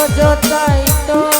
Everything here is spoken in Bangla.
অযথাই তো